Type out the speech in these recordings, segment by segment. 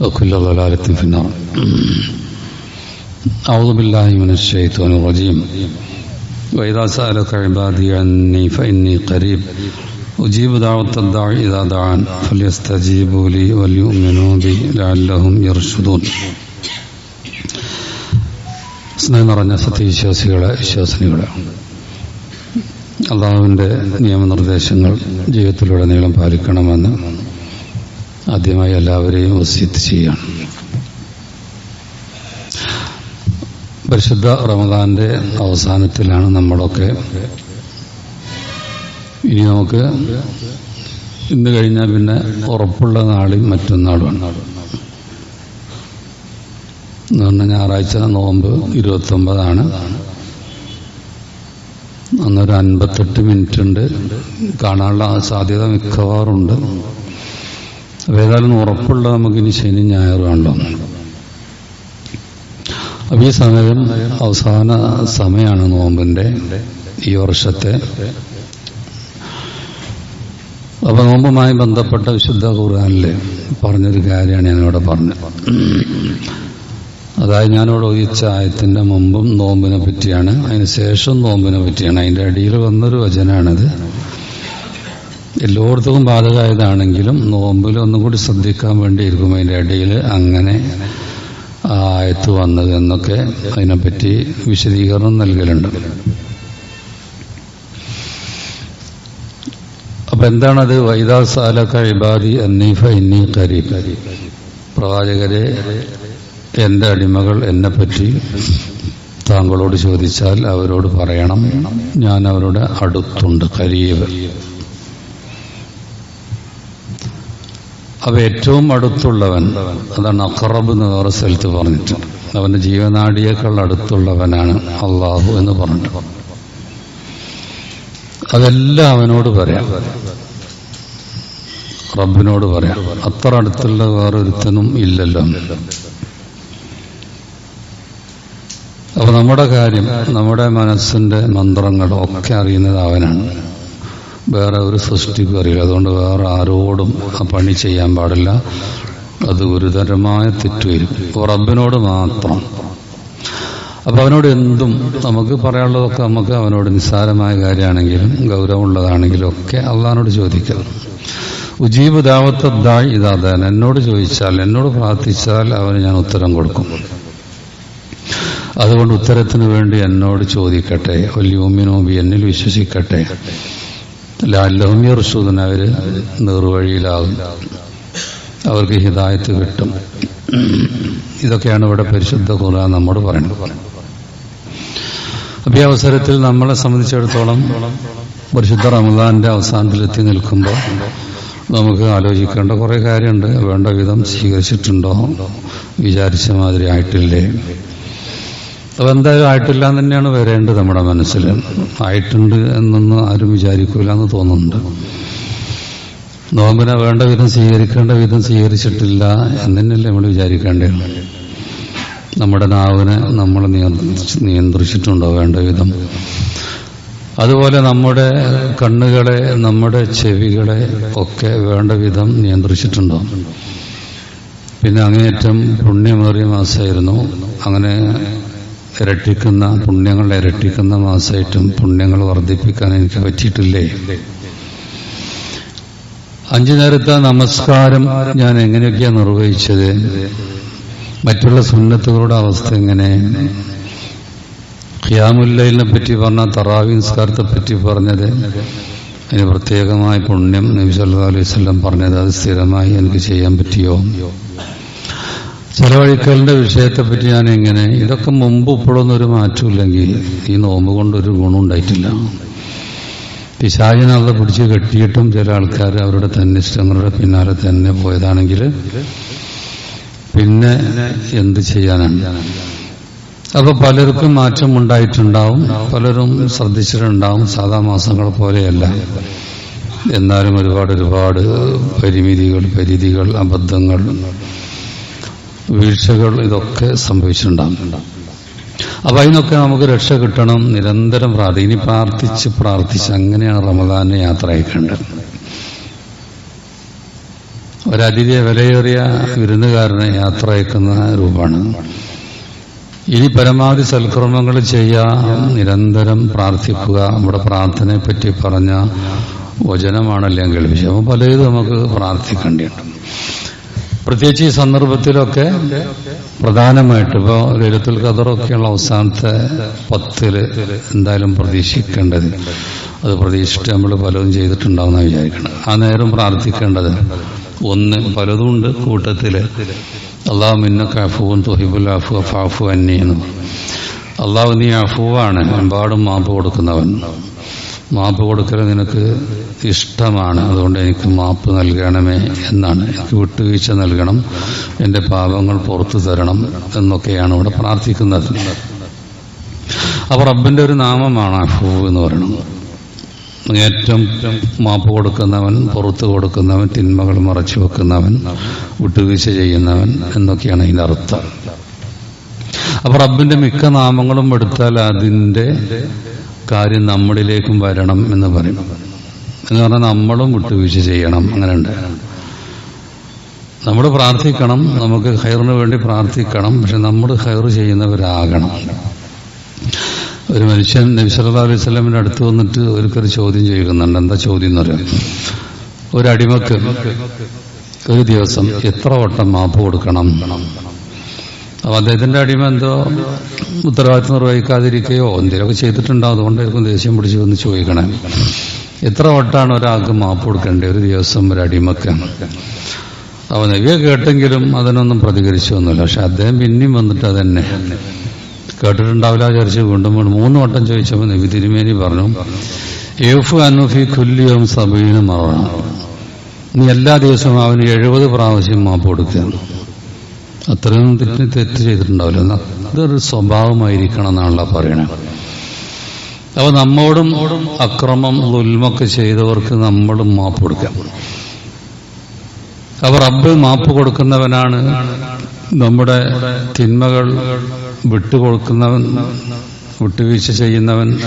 وكل ضلالة في النار أعوذ بالله من الشيطان الرجيم وإذا سألك عبادي عني فإني قريب أجيب دعوة الداعي إذا دعان فليستجيبوا لي وليؤمنوا بي لعلهم يرشدون സ്നേഹം നിറഞ്ഞ സത്യവിശ്വാസികളെ വിശ്വാസിനികളെ അള്ളാഹുവിൻ്റെ നിയമനിർദ്ദേശങ്ങൾ ജീവിതത്തിലുടനീളം പാലിക്കണമെന്ന് ആദ്യമായി എല്ലാവരെയും വസീത്ത് ചെയ്യാണ് പരിശുദ്ധ റമദാന്റെ അവസാനത്തിലാണ് നമ്മളൊക്കെ. ഇനി നമുക്ക് ഇന്ന് കഴിഞ്ഞാൽ പിന്നെ ഉറപ്പുള്ള നാളും മറ്റന്നാളും എന്ന് പറഞ്ഞാൽ ഞായറാഴ്ച നോമ്പ് ഇരുപത്തൊമ്പതാണ്. അന്നൊരു അൻപത്തെട്ട് മിനിറ്റ് ഉണ്ട് കാണാനുള്ള സാധ്യത മിക്കവാറുണ്ട് അപ്പൊ ഏതായാലും ഉറപ്പുള്ള നമുക്കിനി ശനി ഞായറുണ്ടോ അപ്പൊ ഈ സമയം അവസാന സമയമാണ് നോമ്പിന്റെ ഈ വർഷത്തെ. അപ്പൊ നോമ്പുമായി ബന്ധപ്പെട്ട വിശുദ്ധ ഖുർആാനിൽ പറഞ്ഞൊരു കാര്യമാണ് ഞാനിവിടെ പറഞ്ഞത്. അതായത് ഞാനിവിടെ ഒഴിച്ച ആയത്തിന്റെ മുമ്പും നോമ്പിനെ പറ്റിയാണ് അതിന് ശേഷം നോമ്പിനെ പറ്റിയാണ്. അതിന്റെ അടിയിൽ വന്നൊരു വചനാണിത്. എല്ലായിടത്തും ബാധകമായതാണെങ്കിലും നോമ്പിൽ ഒന്നും കൂടി ശ്രദ്ധിക്കാൻ വേണ്ടിയിരിക്കും അതിന്റെ ഇടയിൽ അങ്ങനെ ആയത്ത് വന്നത് എന്നൊക്കെ അതിനെപ്പറ്റി വിശദീകരണം നൽകലുണ്ട്. അപ്പൊ എന്താണത്? വൈദാ സാലക്ക ഇബാദി അന്നീഫ ഇന്നി കരീബ് പ്രവാചകരെ എന്റെ അടിമകൾ എന്നെപ്പറ്റി താങ്കളോട് ചോദിച്ചാൽ അവരോട് പറയണം. ഞാൻ അവരുടെ അടുത്തുണ്ട് കരീബ്. അവ ഏറ്റവും അടുത്തുള്ളവൻ. അതാണ് അഖറബ് എന്ന് വേറെ സ്ഥലത്ത് പറഞ്ഞിട്ട്. അവന്റെ ജീവനാടിയേക്കാൾ അടുത്തുള്ളവനാണ് അള്ളാഹു എന്ന് പറഞ്ഞിട്ട്. അതെല്ലാം അവനോട് പറയാം. റബ്ബിനോട് പറയാം. അത്ര അടുത്തുള്ള വേറൊരുത്തനും ഇല്ലല്ലോ. അപ്പൊ നമ്മുടെ കാര്യം നമ്മുടെ മനസ്സിന്റെ മന്ത്രങ്ങളും ഒക്കെ അറിയുന്നത് അവനാണ്. വേറെ ഒരു സൃഷ്ടിക്കും അറിയില്ല അതുകൊണ്ട് വേറെ ആരോടും ആ പണി ചെയ്യാൻ പാടില്ല. അത് ഗുരുതരമായ തെറ്റ് വരും റബ്ബിനോട് മാത്രം. അപ്പൊ അവനോട് എന്തും നമുക്ക് പറയാനുള്ളതൊക്കെ നമുക്ക് അവനോട് നിസ്സാരമായ കാര്യമാണെങ്കിലും ഗൗരവമുള്ളതാണെങ്കിലും ഒക്കെ അള്ളഹാനോട് ചോദിക്കുക ഉജീബ് ദാവത്തദ്ദായി ഇതാദാൻ എന്നോട് ചോദിച്ചാൽ എന്നോട് പ്രാർത്ഥിച്ചാൽ അവന് ഞാൻ ഉത്തരം കൊടുക്കും. അതുകൊണ്ട് ഉത്തരത്തിന് വേണ്ടി എന്നോട് ചോദിക്കട്ടെ. ഒല്യൂമിനോബി എന്നിൽ വിശ്വസിക്കട്ടെ. ലാല്ലവും യർഷൂദൻ അവർ നേർവഴിയിലാകും. അവർക്ക് ഹിതായത്ത് കിട്ടും. ഇതൊക്കെയാണ് ഇവിടെ പരിശുദ്ധ ഖുർആൻ നമ്മോട് പറയുന്നത്. അപ്പൊ ഈ അവസരത്തിൽ നമ്മളെ സംബന്ധിച്ചിടത്തോളം പരിശുദ്ധ റമദാന്റെ അവസാനത്തിലെത്തി നിൽക്കുമ്പോൾ നമുക്ക് ആലോചിക്കേണ്ട കുറേ കാര്യമുണ്ട്. വേണ്ട വിധം സ്വീകരിച്ചിട്ടുണ്ടോ? വിചാരിച്ച മാതിരി ആയിട്ടില്ലേ? അപ്പൊ ആയിട്ടില്ല എന്ന് തന്നെയാണ് വരേണ്ടത് നമ്മുടെ മനസ്സിൽ. ആയിട്ടുണ്ട് എന്നൊന്നും ആരും വിചാരിക്കൂല എന്ന് തോന്നുന്നുണ്ട്. നോമ്പിനെ വേണ്ട വിധം സ്വീകരിക്കേണ്ട വിധം സ്വീകരിച്ചിട്ടില്ല എന്ന് തന്നെയല്ലേ നമ്മൾ വിചാരിക്കേണ്ടത്. നമ്മുടെ നാവിനെ നമ്മൾ നിയന്ത്രിച്ചിട്ടുണ്ടോ വേണ്ട വിധം. അതുപോലെ നമ്മുടെ കണ്ണുകളെ നമ്മുടെ ചെവികളെ ഒക്കെ വേണ്ട വിധം നിയന്ത്രിച്ചിട്ടുണ്ടോ. പിന്നെ അങ്ങേയറ്റം പുണ്യമേറിയ മാസമായിരുന്നു. അങ്ങനെ ഇരട്ടിക്കുന്ന പുണ്യങ്ങൾ ഇരട്ടിക്കുന്ന മാസമായിട്ടും പുണ്യങ്ങൾ വർദ്ധിപ്പിക്കാൻ എനിക്ക് പറ്റിയിട്ടില്ലേ? അഞ്ചു നേരത്തെ നമസ്കാരം ഞാൻ എങ്ങനെയൊക്കെയാണ് നിർവഹിച്ചത്? മറ്റുള്ള സുന്നത്തുകളുടെ അവസ്ഥ എങ്ങനെ? ഖിയാമുല്ലയിലിനെ പറ്റി പറഞ്ഞ തറാവി നിസ്കാരത്തെ പറ്റി പറഞ്ഞത് അതിന് പ്രത്യേകമായ പുണ്യം നബി സല്ലല്ലാഹു അലൈഹി വസല്ലം പറഞ്ഞത് അത് സ്ഥിരമായി എനിക്ക് ചെയ്യാൻ പറ്റിയോ? ചെലവഴിക്കലിന്റെ വിഷയത്തെപ്പറ്റി ഞാൻ എങ്ങനെ ഇതൊക്കെ മുമ്പ് ഇപ്പോഴൊന്നും ഒരു മാറ്റമില്ലെങ്കിൽ ഈ നോമ്പ് കൊണ്ടൊരു ഗുണം ഉണ്ടായിട്ടില്ല. പിശാചിനെ പിടിച്ച് കെട്ടിയിട്ടും ചില ആൾക്കാർ അവരുടെ തന്നെ തന്നിഷ്ടങ്ങളുടെ പിന്നാലെ തന്നെ പോയതാണെങ്കിൽ പിന്നെ എന്ത് ചെയ്യാനാണ്? അപ്പൊ പലർക്കും മാറ്റം ഉണ്ടായിട്ടുണ്ടാവും പലരും ശ്രദ്ധിച്ചിട്ടുണ്ടാവും. സാധാ മാസങ്ങൾ പോലെയല്ല. എന്നാലും ഒരുപാട് ഒരുപാട് പരിമിതികൾ പരിധികൾ അബദ്ധങ്ങൾ വീഴ്ചകൾ ഇതൊക്കെ സംഭവിച്ചിട്ടുണ്ടാകും. അപ്പൊ അതിനൊക്കെ നമുക്ക് രക്ഷ കിട്ടണം നിരന്തരം പ്രാർത്ഥി ഇനി പ്രാർത്ഥിച്ച് പ്രാർത്ഥിച്ച് അങ്ങനെയാണ് റമദാനെ യാത്ര അയക്കേണ്ടത് ഒരതിഥിയെ വിലയേറിയ വിരുന്നുകാരനെ യാത്ര അയക്കുന്ന രൂപമാണ്. ഇനി പരമാവധി സൽക്രമങ്ങൾ ചെയ്യുക നിരന്തരം പ്രാർത്ഥിക്കുക നമ്മുടെ പ്രാർത്ഥനയെ പറ്റി പറഞ്ഞ വചനമാണല്ലോ കേൾപ്പിച്ചത്. അപ്പോൾ പലതും നമുക്ക് പ്രാർത്ഥിക്കേണ്ടിയുണ്ട് പ്രത്യേകിച്ച് ഈ സന്ദർഭത്തിലൊക്കെ പ്രധാനമായിട്ട് ഇപ്പോൾ ലളിതുൽ ഖദറൊക്കെയുള്ള അവസാനത്തെ പത്തിൽ എന്തായാലും പ്രതീക്ഷിക്കേണ്ടത്. അത് പ്രതീക്ഷിച്ച് നമ്മൾ പലതും ചെയ്തിട്ടുണ്ടാവുന്ന വിചാരിക്കണം. ആ നേരം പ്രാർത്ഥിക്കേണ്ടത് ഒന്ന് പലതും ഉണ്ട് കൂട്ടത്തിൽ. അള്ളാഹു മിന്നൊക്കെ അഫുവും തൊഹിബുൽ അഫു ഫാഫു അന്നിയെന്നും അള്ളാഹു നീ അഫുവാണ്. എമ്പാടും മാപ്പ് കൊടുക്കുന്നവൻ. മാപ്പ് കൊടുക്കൽ നിനക്ക് ഇഷ്ടമാണ് അതുകൊണ്ട് എനിക്ക് മാപ്പ് നൽകണമേ എന്നാണ്. എനിക്ക് വിട്ടുവീഴ്ച നൽകണം. എന്റെ പാപങ്ങൾ പുറത്തു തരണം എന്നൊക്കെയാണ് ഇവിടെ പ്രാർത്ഥിക്കുന്നത്. അപ്പോൾ റബ്ബിന്റെ ഒരു നാമമാണ് അഫൂ എന്ന് പറയുന്നത്. ഏറ്റവും മാപ്പ് കൊടുക്കുന്നവൻ പുറത്തു കൊടുക്കുന്നവൻ തിന്മകൾ മറച്ചു വെക്കുന്നവൻ വിട്ടുവീഴ്ച ചെയ്യുന്നവൻ എന്നൊക്കെയാണ് അതിന്റെ അർത്ഥം. അപ്പൊ റബ്ബിന്റെ മിക്ക നാമങ്ങളും എടുത്താൽ അതിന്റെ കാര്യം നമ്മളിലേക്കും വരണം എന്ന് പറയും. എന്ന് പറഞ്ഞാൽ നമ്മളും വിട്ടുവീഴ്ച ചെയ്യണം. അങ്ങനെയുണ്ട്. നമ്മൾ പ്രാർത്ഥിക്കണം. നമുക്ക് ഹയറിന് വേണ്ടി പ്രാർത്ഥിക്കണം. പക്ഷെ നമ്മൾ ഹൈർ ചെയ്യുന്നവരാകണം. ഒരു മനുഷ്യൻ നബി സല്ലല്ലാഹു അലൈഹി സ്വലമിന്റെ അടുത്ത് വന്നിട്ട് ഒരിക്കൽ ചോദ്യം ചെയ്യുന്നുണ്ട് എന്താ ചോദ്യം എന്ന് പറയാം. ഒരു അടിമക്ക് ഒരു ദിവസം എത്ര വട്ടം മാപ്പ് കൊടുക്കണം? അപ്പൊ അദ്ദേഹത്തിന്റെ അടിമ എന്തോ ഉത്തരവാദിത്വം നിർവഹിക്കാതിരിക്കുകയോ എന്തെങ്കിലുമൊക്കെ ചെയ്തിട്ടുണ്ടാവും. അതുകൊണ്ടായിരിക്കും ദേഷ്യം പിടിച്ച് വന്ന് ചോദിക്കണേ. എത്ര വട്ടാണ് ഒരാൾക്ക് മാപ്പ് കൊടുക്കേണ്ടത്? ഒരു ദിവസം ഒരു അടിമക്ക്. അവൻ നബിയെ കേട്ടെങ്കിലും അതിനൊന്നും പ്രതികരിച്ചൊന്നുമില്ല. പക്ഷെ അദ്ദേഹം പിന്നെയും വന്നിട്ട് അതന്നെ. കേട്ടിട്ടുണ്ടാവില്ല വിചാരിച്ച് വീണ്ടും വീണ്ടും മൂന്ന് വട്ടം ചോദിച്ചപ്പോൾ നബി തിരുമേനി പറഞ്ഞു യൂഫ് അനുഫി കുല്ലിയും സബീന മറണം നീ എല്ലാ ദിവസവും അവന് എഴുപത് പ്രാവശ്യം മാപ്പ് കൊടുക്കുക. അത്രയും തെറ്റ് ചെയ്തിട്ടുണ്ടാവില്ല. അതൊരു സ്വഭാവമായിരിക്കണം എന്നാണല്ലോ പറയണേ അപ്പൊ നമ്മോടും അക്രമം ദുൽമൊക്കെ ചെയ്തവർക്ക് നമ്മളും മാപ്പ് കൊടുക്കാം. അവർ റബ്ബ് മാപ്പ് കൊടുക്കുന്നവനാണ് നമ്മുടെ തിന്മകൾ വിട്ടുകൊടുക്കുന്നവൻ വിട്ടുവീഴ്ച ചെയ്യുന്നവൻ.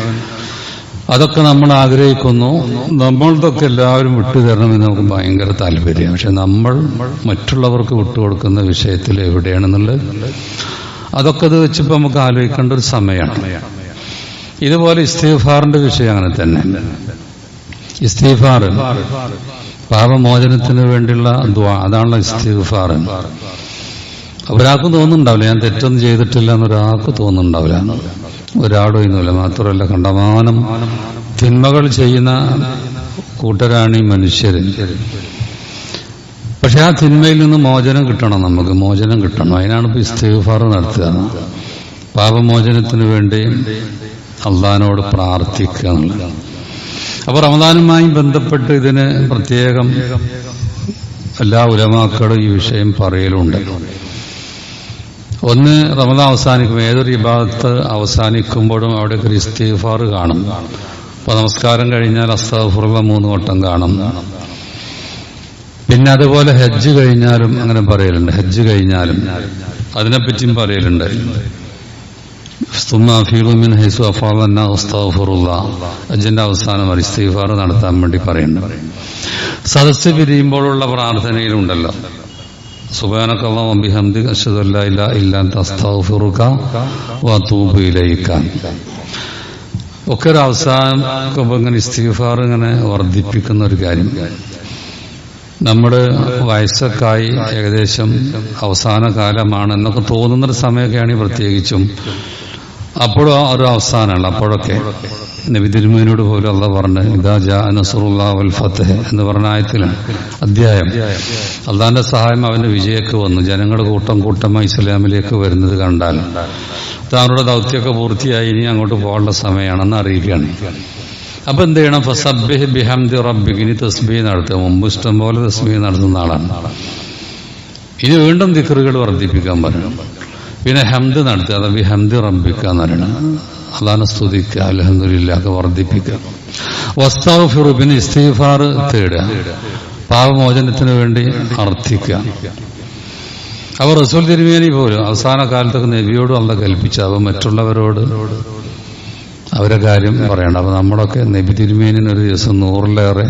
അതൊക്കെ നമ്മൾ ആഗ്രഹിക്കുന്നു. നമ്മളതൊക്കെ എല്ലാവരും വിട്ടുതരണമെന്ന് നമുക്ക് ഭയങ്കര താല്പര്യം പക്ഷെ നമ്മൾ മറ്റുള്ളവർക്ക് വിട്ടുകൊടുക്കുന്ന വിഷയത്തിൽ എവിടെയാണെന്നുള്ളത് അതൊക്കെ അത് വെച്ചിപ്പോൾ നമുക്ക് ആലോചിക്കേണ്ട ഒരു സമയമാണ്. ഇതുപോലെ ഇസ്തീഫാറിന്റെ വിഷയം അങ്ങനെ തന്നെ. ഇസ്തീഫാർ പാപമോചനത്തിന് വേണ്ടിയുള്ള ദ്വാ അതാണല്ലോ ഇസ്തീഫാർ ഒരാൾക്കും തോന്നുന്നുണ്ടാവില്ല ഞാൻ തെറ്റൊന്നും ചെയ്തിട്ടില്ല എന്നൊരാൾക്ക് തോന്നുന്നുണ്ടാവില്ല. ഒരാളും ഇന്നുമില്ല മാത്രമല്ല കണ്ടമാനം തിന്മകൾ ചെയ്യുന്ന കൂട്ടരാണ് മനുഷ്യര്. പക്ഷെ ആ തിന്മയിൽ നിന്ന് മോചനം കിട്ടണം നമുക്ക് മോചനം കിട്ടണം. അതിനാണ് ഇപ്പൊ ഇസ്തീഫാർ നടത്തുക. പാപമോചനത്തിന് വേണ്ടി അള്ളഹാനോട് പ്രാർത്ഥിക്കുക. അപ്പോൾ അപ്പൊ റമദാനുമായി ബന്ധപ്പെട്ട് ഇതിന് പ്രത്യേകം എല്ലാ ഉലമാക്കളും ഈ വിഷയം പറയലുണ്ട്. ഒന്ന് റമദാൻ അവസാനിക്കും. ഏതൊരു വിഭാഗത്ത് അവസാനിക്കുമ്പോഴും അവിടെ ക്രിസ്തീഫാർ കാണും. അപ്പൊ നമസ്കാരം കഴിഞ്ഞാൽ അസ്താഫുറുള്ള മൂന്ന് വട്ടം കാണും. പിന്നെ അതുപോലെ ഹജ്ജ് കഴിഞ്ഞാലും അങ്ങനെ പറയലുണ്ട്. ഹജ്ജ് കഴിഞ്ഞാലും അതിനെപ്പറ്റിയും പറയലുണ്ട്. ഹജ്ജിന്റെ അവസാനം ഇസ്തീഫാർ നടത്താൻ വേണ്ടി പറയുന്നു. സദസ് പിരിയുമ്പോഴുള്ള പ്രാർത്ഥനയിലുണ്ടല്ലോ. സുബാനക്കല്ലാം അബിഹംദി അഷദല്ല ഇല്ല ഇല്ലാൻ തസ്താഫുറുക വത്തൂബ് ഇലയിക്ക ഒക്കെ ഒരു അവസാനം ഇങ്ങനെ ഇസ്തീഫാർ ഇങ്ങനെ വർദ്ധിപ്പിക്കുന്ന ഒരു കാര്യം. നമ്മുടെ വയസ്സൊക്കായി ഏകദേശം അവസാന കാലമാണ് എന്നൊക്കെ തോന്നുന്നൊരു സമയമൊക്കെയാണ് പ്രത്യേകിച്ചും അപ്പോഴും ആ ഒരു അവസാനമാണ്. അപ്പോഴൊക്കെ നബി തിരുമേനോട് പോലും അല്ല പറഞ്ഞ് ഇതാ ജാ നസറുല്ലാ വൽ എന്ന് പറഞ്ഞ ആയത്തിലാണ് അധ്യായം. അള്ളാന്റെ സഹായം അവന്റെ വിജയമൊക്കെ വന്നു. ജനങ്ങൾ കൂട്ടം കൂട്ടമായി ഇസ്ലാമിലേക്ക് വരുന്നത് കണ്ടാൽ താങ്കളുടെ ദൗത്യമൊക്കെ പൂർത്തിയായി ഇനി അങ്ങോട്ട് പോകേണ്ട സമയമാണെന്ന് അറിയിക്കുകയാണ്. അപ്പൊ എന്ത് ചെയ്യണം? ഫസബ്ബിഹ് ബിഹംദി റബ്ബിക്ക് ഇനി തസ്ബീഹ് നടത്തുക. മുമ്പ് ഇഷ്ടം പോലെ തസ്ബീഹ് നടത്തുന്ന ആളാണ്. ഇനി വീണ്ടും ദിക്കറുകൾ വർദ്ധിപ്പിക്കാൻ പറയണം. പിന്നെ ഹംദ് നടത്തുക അത് ഹംദ് റബ്ബിക്ക എന്ന് പറയണം അതാണ് സ്തുതിക്കുക. അലഹദില്ലാക്കെ വർദ്ധിപ്പിക്കുക. വസ്താവ് പിന്നെ ഇസ്തീഫാർ തേടുക. പാപമോചനത്തിന് വേണ്ടി അർത്ഥിക്കുക. അവർ റസൂൽ തിരുമേനി പോലും അവസാന കാലത്തൊക്കെ നബിയോടും അല്ല കൽപ്പിച്ച. അവ മറ്റുള്ളവരോട് അവരെ കാര്യം പറയണം അപ്പൊ നമ്മളൊക്കെ നബി തിരുമേനിന് ഒരു ദിവസം നൂറിലേറെ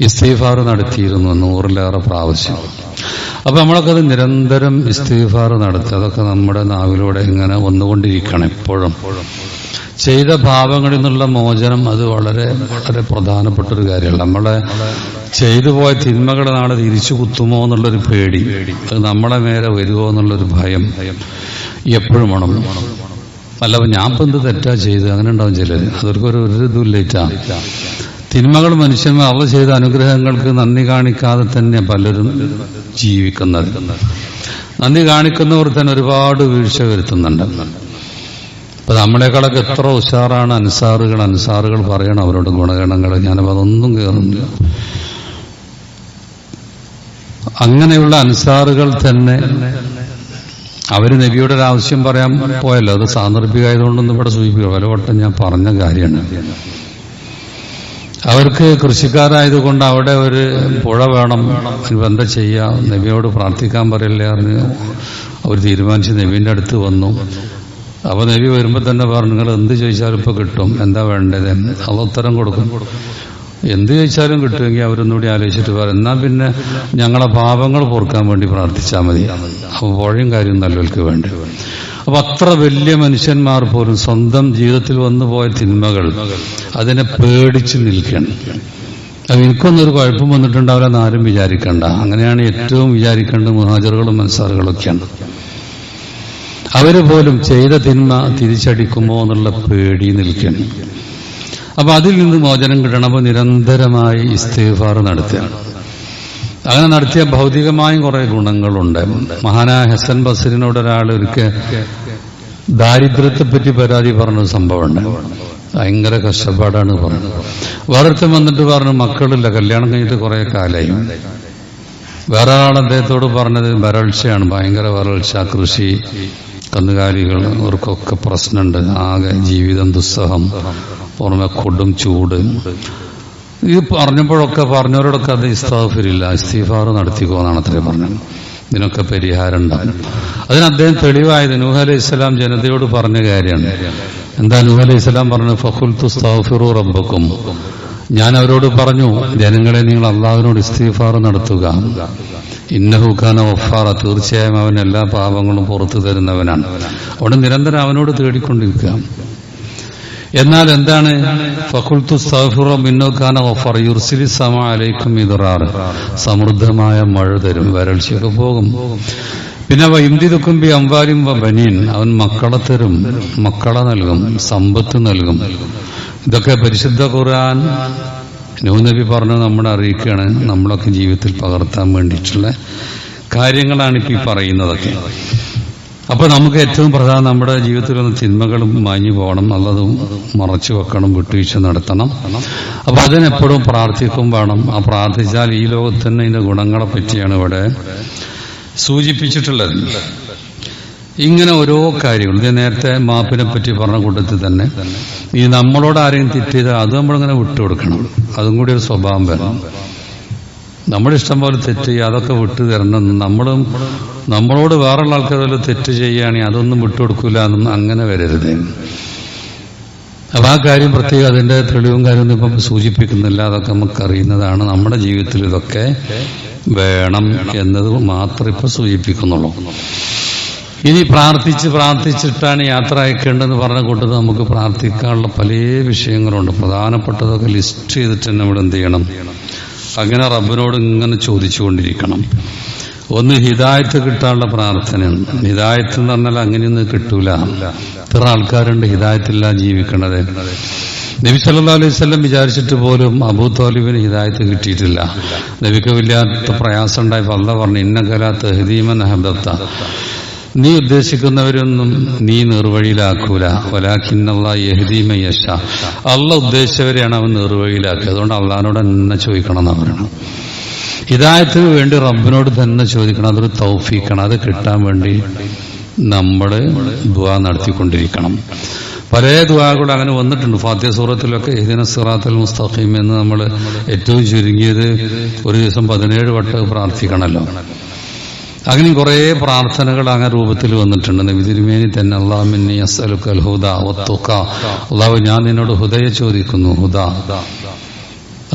ഇസ്തീഫാർ നടത്തിയിരുന്നു. നൂറിലേറെ പ്രാവശ്യം. അപ്പൊ നമ്മളൊക്കെ അത് നിരന്തരം ഇസ്തീഫാർ നടത്തി അതൊക്കെ നമ്മുടെ നാവിലൂടെ ഇങ്ങനെ വന്നുകൊണ്ടിരിക്കണം എപ്പോഴും ചെയ്ത ഭാവങ്ങളിൽ നിന്നുള്ള മോചനം അത് വളരെ വളരെ പ്രധാനപ്പെട്ട ഒരു കാര്യമാണ്. നമ്മളെ ചെയ്തു പോയ തിന്മകൾ നാളെ തിരിച്ചു കുത്തുമോ എന്നുള്ളൊരു പേടി. അത് നമ്മളെ നേരെ വരുമോ എന്നുള്ളൊരു ഭയം എപ്പോഴും വേണം. അല്ല ഞാൻ ഇപ്പം എന്ത് തെറ്റാ ചെയ്ത് അങ്ങനെ ഉണ്ടാവും ചിലര്. അതൊരു ഒരു ഇതുമില്ലേറ്റാ തിന്മകൾ മനുഷ്യന്മാർ അവ ചെയ്ത അനുഗ്രഹങ്ങൾക്ക് നന്ദി കാണിക്കാതെ തന്നെ പലരും ജീവിക്കുന്നത്. നന്ദി കാണിക്കുന്നവർ തന്നെ ഒരുപാട് വീഴ്ച വരുത്തുന്നുണ്ട്. അപ്പൊ നമ്മളെക്കാളൊക്കെ എത്ര ഉഷാറാണ് അനുസാറുകൾ അനുസാറുകൾ പറയണം അവരോട് ഗുണഗണങ്ങൾ. ഞാനപ്പോൾ അതൊന്നും കയറുന്നില്ല അങ്ങനെയുള്ള അനുസാറുകൾ തന്നെ അവർ നബിയുടെ ഒരു ആവശ്യം പറയാൻ പോയല്ലോ. അത് സാന്ദർഭികമായതുകൊണ്ടൊന്നും ഇവിടെ സൂചിപ്പിക്കുക. പലവട്ടം ഞാൻ പറഞ്ഞ കാര്യമാണ്. അവർക്ക് കൃഷിക്കാരായതുകൊണ്ട് അവിടെ ഒരു പുഴ വേണം എന്താ ചെയ്യുക നബിയോട് പ്രാർത്ഥിക്കാൻ പറയില്ല എന്ന് അവർ തീരുമാനിച്ച് നബീന്റെ അടുത്ത് വന്നു. അപ്പോൾ നബി വരുമ്പോൾ തന്നെ പറഞ്ഞു നിങ്ങൾ എന്ത് ചോദിച്ചാലും ഇപ്പോൾ കിട്ടും. എന്താ വേണ്ടത്? അത് ഉത്തരം കൊടുക്കും. എന്ത് ചോദിച്ചാലും കിട്ടുമെങ്കിൽ അവരൊന്നുകൂടി ആലോചിച്ചിട്ട് പറയും എന്നാൽ പിന്നെ ഞങ്ങളെ പാപങ്ങൾ പൊറുക്കാൻ വേണ്ടി പ്രാർത്ഥിച്ചാൽ മതി. അപ്പോൾ പുഴയും കാര്യം നല്ലവർക്ക് വേണ്ടി. അപ്പൊ അത്ര വലിയ മനുഷ്യന്മാർ പോലും സ്വന്തം ജീവിതത്തിൽ വന്നു പോയ തിന്മകൾ അതിനെ പേടിച്ച് നിൽക്കണം. അത് എനിക്കൊന്നും ഒരു കുഴപ്പം വന്നിട്ടുണ്ടാവില്ല ആരും വിചാരിക്കണ്ട. അങ്ങനെയാണ് ഏറ്റവും വിചാരിക്കേണ്ടത് മുഹാജറുകളും മനസ്സാറുകളൊക്കെയാണ് അവർ പോലും ചെയ്ത തിന്മ തിരിച്ചടിക്കുമോ എന്നുള്ള പേടി നിൽക്കണം. അപ്പൊ അതിൽ നിന്ന് മോചനം കിട്ടണമ്പോൾ നിരന്തരമായി ഇസ്തീഫാർ നടത്തുക. അങ്ങനെ നടത്തിയ ഭൗതികമായും കുറെ ഗുണങ്ങളുണ്ട്. മഹാനായ ഹസൻ ബസറിനോട് ഒരാൾ ഒരിക്കൽ ദാരിദ്ര്യത്തെ പറ്റി പരാതി പറഞ്ഞ സംഭവമുണ്ട്. ഭയങ്കര കഷ്ടപ്പാടാണ് പറഞ്ഞത്. വേറൊരുത്തം വന്നിട്ട് പറഞ്ഞു മക്കളില്ല കല്യാണം കഴിഞ്ഞിട്ട് കുറെ കാലായി. വേറെ ആൾ അദ്ദേഹത്തോട് പറഞ്ഞത് വരൾച്ചയാണ് ഭയങ്കര വരൾച്ച കൃഷി കന്നുകാലികൾ അവർക്കൊക്കെ പ്രശ്നമുണ്ട് ആകെ ജീവിതം ദുസ്സഹം പുറമെ കൊടും ചൂട്. ഇത് പറഞ്ഞപ്പോഴൊക്കെ പറഞ്ഞവരോടൊക്കെ അത് ഇസ്താഫിരില്ല ഇസ്തീഫാർ നടത്തിക്കോ എന്നാണ് പറഞ്ഞത്. ഇതിനൊക്കെ പരിഹാരം ഉണ്ടാകും അതിന് അദ്ദേഹം തെളിവായത് നൂഹ് അലൈഹി ഇസ്ലാം ജനതയോട് പറഞ്ഞ കാര്യമാണ്. എന്താ നൂഹ് അലൈഹി ഇസ്ലാം പറഞ്ഞു ഫഹുൽ തുസ്താഫിറു റബ്ബക്കും. ഞാൻ അവരോട് പറഞ്ഞു ജനങ്ങളെ നിങ്ങൾ അള്ളാഹുവിനോട് ഇസ്തീഫാർ നടത്തുക. ഇന്നഹുഖാന ഒഫാറ തീർച്ചയായും അവൻ എല്ലാ പാപങ്ങളും പുറത്തു തരുന്നവനാണ്. അവിടെ നിരന്തരം അവനോട് തേടിക്കൊണ്ടിരിക്കുക. എന്നാൽ എന്താണ്? യുർസിലി അലൈക്കും സമൃദ്ധമായ മഴ തരും വരൾച്ചയൊക്കെ പോകും. പിന്നെ ഇന്ത്യ ബി അംവാലും ബനീൻ. അവൻ മക്കളെ തരും മക്കളെ നൽകും സമ്പത്ത് നൽകും. ഇതൊക്കെ പരിശുദ്ധ ഖുർആൻ. നബി പറഞ്ഞു നമ്മളെ അറിയിക്കുകയാണ് നമ്മളൊക്കെ ജീവിതത്തിൽ പകർത്താൻ വേണ്ടിയിട്ടുള്ള കാര്യങ്ങളാണ് ഇപ്പൊ ഈ പറയുന്നതൊക്കെ. അപ്പൊ നമുക്ക് ഏറ്റവും പ്രധാനം നമ്മുടെ ജീവിതത്തിൽ വന്ന തിന്മകളും മാഞ്ഞു പോകണം നല്ലതും മറച്ചു വെക്കണം വിട്ടുവീഴ്ച നടത്തണം. അപ്പൊ അതിനെപ്പോഴും പ്രാർത്ഥിക്കും വേണം. ആ പ്രാർത്ഥിച്ചാൽ ഈ ലോകത്ത് തന്നെ ഇതിന്റെ ഗുണങ്ങളെ പറ്റിയാണ് ഇവിടെ സൂചിപ്പിച്ചിട്ടുള്ളത്. ഇങ്ങനെ ഓരോ കാര്യങ്ങൾ ഇത് നേരത്തെ മാപ്പിനെ പറ്റി പറഞ്ഞ കൂട്ടത്തിൽ തന്നെ ഈ നമ്മളോട് ആരെങ്കിലും ആരെയും തെറ്റിയത് അത് നമ്മളിങ്ങനെ വിട്ടുകൊടുക്കണം. അതും കൂടി ഒരു സ്വഭാവം വരണം നമ്മുടെ ഇഷ്ടം പോലെ തെറ്റ് ചെയ്യുക അതൊക്കെ വിട്ടു തരണം. നമ്മളും നമ്മളോട് വേറുള്ള ആൾക്കാർ തെറ്റ് ചെയ്യുകയാണെങ്കിൽ അതൊന്നും വിട്ടുകൊടുക്കൂല എന്നൊന്നും അങ്ങനെ വരരുത്. അപ്പൊ ആ കാര്യം പ്രത്യേകം അതിന്റെ തെളിവും കാര്യമൊന്നും ഇപ്പം സൂചിപ്പിക്കുന്നില്ല. അതൊക്കെ നമുക്ക് അറിയുന്നതാണ്. നമ്മുടെ ജീവിതത്തിൽ ഇതൊക്കെ വേണം എന്നത് മാത്രം ഇപ്പൊ സൂചിപ്പിക്കുന്നുള്ളൂ. ഇനി പ്രാർത്ഥിച്ച് പ്രാർത്ഥിച്ചിട്ടാണ് യാത്ര അയക്കേണ്ടതെന്ന് പറഞ്ഞ കൂട്ടത് നമുക്ക് പ്രാർത്ഥിക്കാനുള്ള പല വിഷയങ്ങളുണ്ട്. പ്രധാനപ്പെട്ടതൊക്കെ ലിസ്റ്റ് ചെയ്തിട്ട് തന്നെ നമ്മൾ എന്ത് ചെയ്യണം? അങ്ങനെ റബ്ബിനോട് ഇങ്ങനെ ചോദിച്ചുകൊണ്ടിരിക്കണം. ഒന്ന് ഹിദായത്ത് കിട്ടാനുള്ള പ്രാർത്ഥനയാണ്. ഹിദായത്ത് എന്ന് പറഞ്ഞാൽ അങ്ങനെയൊന്നും കിട്ടൂല. ഇത്ര ആൾക്കാരുണ്ട് ഹിദായത്തില്ല ജീവിക്കണത്. നബി സല്ലാ അലൈഹി സ്വലം വിചാരിച്ചിട്ട് പോലും അബൂ തോലിബിന് ഹിദായത്ത് കിട്ടിയിട്ടില്ല. നബിക്ക് വല്ലാത്ത പ്രയാസം ഉണ്ടായപ്പോൾ അല്ല പറഞ്ഞു ഇന്ന തെഹദീമൻ ഹദീമൻ അഹബത്ത നീ ഉദ്ദേശിക്കുന്നവരൊന്നും നീ നിർവഴിയിലാക്കൂല. ഒലാഖിന്നുള്ള യഹദീമ അല്ല ഉദ്ദേശിച്ചവരെയാണ് അവൻ നിർവഴിയിലാക്കുക. അതുകൊണ്ട് അള്ളഹാനോട് തന്നെ ചോദിക്കണം എന്ന് പറയണം ഹിദായത്തിന് വേണ്ടി റബ്ബിനോട് തന്നെ ചോദിക്കണം. അതൊരു തൗഫീക്കണം. അത് കിട്ടാൻ വേണ്ടി നമ്മൾ ദുവാ നടത്തിക്കൊണ്ടിരിക്കണം. പല ദുവാകൾ അങ്ങനെ വന്നിട്ടുണ്ട്. ഫാത്തിയ സൂറത്തിലൊക്കെ ഇതിന സിറാത്തൽ മുസ്തഖീം എന്ന് നമ്മൾ ഏറ്റവും ചുരുങ്ങിയത് ഒരു ദിവസം പതിനേഴ് വട്ടം പ്രാർത്ഥിക്കണമല്ലോ അങ്ങനെ കുറേ പ്രാർത്ഥനകൾ അങ്ങനെ രൂപത്തിൽ വന്നിട്ടുണ്ട്. നബി തിരുമേനി തന്നെ അള്ളാമിന്നി അസലുക്കൽ ഹുദ വത്തുക അള്ളാഹു ഞാൻ നിന്നോട് ഹുദയെ ചോദിക്കുന്നു ഹുദ.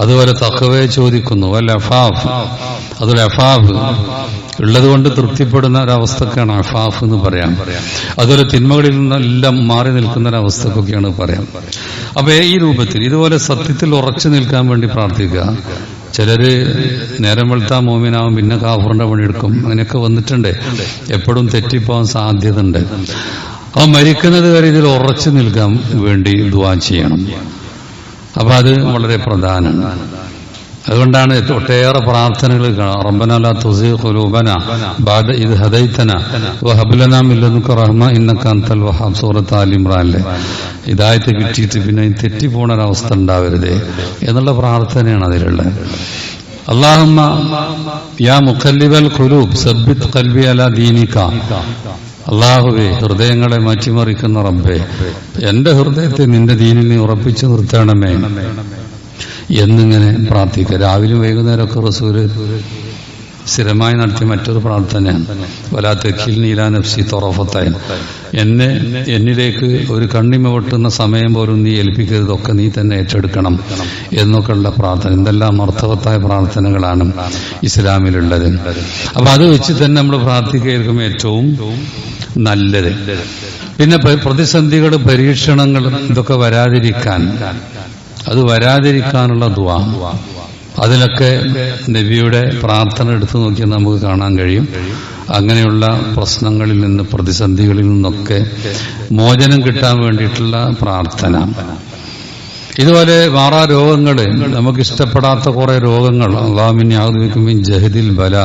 അതുപോലെ തക്കവയെ ചോദിക്കുന്നു അല്ല അഫാഫ്. അതൊരു അഫാഫ് ഉള്ളത് കൊണ്ട് തൃപ്തിപ്പെടുന്ന ഒരവസ്ഥക്കാണ് അഫാഫ് എന്ന് പറയാം. അതുപോലെ തിന്മകളിൽ നിന്നെല്ലാം മാറി നിൽക്കുന്ന ഒരവസ്ഥക്കൊക്കെയാണ് പറയാം. അപ്പൊ ഈ രൂപത്തിൽ ഇതുപോലെ സത്യത്തിൽ ഉറച്ചു നിൽക്കാൻ വേണ്ടി പ്രാർത്ഥിക്കുക. ചിലര് നേരം വെളുത്താ മോമിനാവും പിന്നെ കാഫറിന്റെ പണിയെടുക്കും അങ്ങനെയൊക്കെ വന്നിട്ടുണ്ട്. എപ്പോഴും തെറ്റിപ്പോവാൻ സാധ്യത ഉണ്ട് അപ്പൊ മരിക്കുന്നത് വരെ ഇതിൽ ഉറച്ചു നിൽക്കാൻ വേണ്ടി ദുവാ ചെയ്യണം. അപ്പൊ അത് വളരെ പ്രധാനമാണ്. അതുകൊണ്ടാണ് ഒട്ടേറെ പ്രാർത്ഥനകൾ കാണാം. റബ്ബന ലാ തുസീ ലദുൻക റഹ്മ ഇന്നക വഹാബ്. ഹിദായത്ത് കിട്ടിയിട്ട് പിന്നെ തെറ്റിപ്പോണ ഒരവസ്ഥ ഉണ്ടാവരുതേ എന്നുള്ള പ്രാർത്ഥനയാണ് അതിലുള്ളത്. അള്ളാഹുമ്മ യാ മുഖല്ലിബൽ ഖുലൂബ് സബ്ബിത് ദീനിക. അള്ളാഹുവെ ഹൃദയങ്ങളെ മാറ്റിമറിക്കുന്ന റബ്ബെ എന്റെ ഹൃദയത്തെ നിന്റെ ദീനിനെ ഉറപ്പിച്ചു നിർത്തണമേ. എന്നിങ്ങനെ പ്രാർത്ഥിക്കുക. രാവിലെ വൈകുന്നേരമൊക്കെ റസൂൽ സ്ഥിരമായി നടത്തിയ മറ്റൊരു പ്രാർത്ഥനയാണ്. വലാ തെക്കിൽ നീലാ നഫ്സി തൊറഫത്തായി. എന്നെ എന്നിലേക്ക് ഒരു കണ്ണിമ പൊട്ടുന്ന സമയം പോലും നീ ഏൽപ്പിക്കരുതൊക്കെ നീ തന്നെ ഏറ്റെടുക്കണം എന്നൊക്കെയുള്ള പ്രാർത്ഥന. എന്തെല്ലാം അർത്ഥവത്തായ പ്രാർത്ഥനകളാണ് ഇസ്ലാമിലുള്ളത്. അപ്പൊ അത് വെച്ച് തന്നെ നമ്മൾ പ്രാർത്ഥിക്കുകയായിരിക്കും ഏറ്റവും നല്ലത്. പിന്നെ പ്രതിസന്ധികൾ പരീക്ഷണങ്ങൾ ഇതൊക്കെ വരാതിരിക്കാൻ അത് വരാതിരിക്കാനുള്ള ദുവാ. അതിലൊക്കെ നബിയുടെ പ്രാർത്ഥന എടുത്തു നോക്കിയാൽ നമുക്ക് കാണാൻ കഴിയും. അങ്ങനെയുള്ള പ്രശ്നങ്ങളിൽ നിന്ന് പ്രതിസന്ധികളിൽ നിന്നൊക്കെ മോചനം കിട്ടാൻ വേണ്ടിയിട്ടുള്ള പ്രാർത്ഥന. ഇതുപോലെ മാറാ രോഗങ്ങൾ നമുക്ക് ഇഷ്ടപ്പെടാത്ത കുറെ രോഗങ്ങൾ. ജഹദിൽ ബല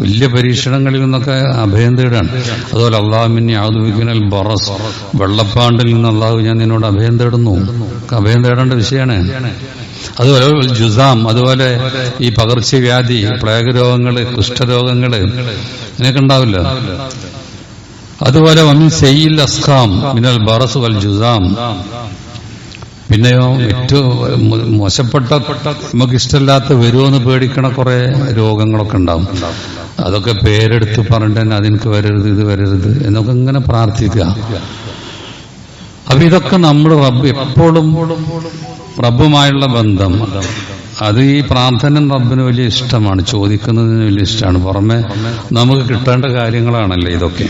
വലിയ പരീക്ഷണങ്ങളിൽ നിന്നൊക്കെ അഭയം തേടാണ് അതുപോലെ അള്ളാമിനെ ആഗ്രഹിക്കുന്ന ബറസ്. വെള്ളപ്പാണ്ടിൽ നിന്ന് അള്ളാഹു ഞാൻ നിന്നോട് അഭയം തേടുന്നു. അഭയം തേടേണ്ട വിഷയമാണ് അതുപോലെ ജുസാം അതുപോലെ ഈ പകർച്ചവ്യാധി പ്ലേഗ് രോഗങ്ങൾ കുഷ്ഠരോഗങ്ങൾ. ഇതിനൊക്കെ ഉണ്ടാവില്ല? അതുപോലെ വമിൻ സെയ്യിൽ അസ്ഖാം മിനൽ ബറസ് വൽ ജുസാം. പിന്നെയോ ഏറ്റവും മോശപ്പെട്ട നമുക്ക് ഇഷ്ടമില്ലാത്ത വരുമെന്ന് പേടിക്കണ കുറെ രോഗങ്ങളൊക്കെ ഉണ്ടാവും. അതൊക്കെ പേരെടുത്ത് പറഞ്ഞിട്ട് തന്നെ അതെനിക്ക് വരരുത് ഇത് വരരുത് എന്നൊക്കെ ഇങ്ങനെ പ്രാർത്ഥിക്കുക. അപ്പൊ ഇതൊക്കെ നമ്മൾ റബ്ബ് എപ്പോഴും റബ്ബുമായുള്ള ബന്ധം. അത് ഈ പ്രാർത്ഥന റബ്ബിന് വലിയ ഇഷ്ടമാണ് ചോദിക്കുന്നതിന് വലിയ ഇഷ്ടമാണ്. പുറമെ നമുക്ക് കിട്ടേണ്ട കാര്യങ്ങളാണല്ലേ ഇതൊക്കെ.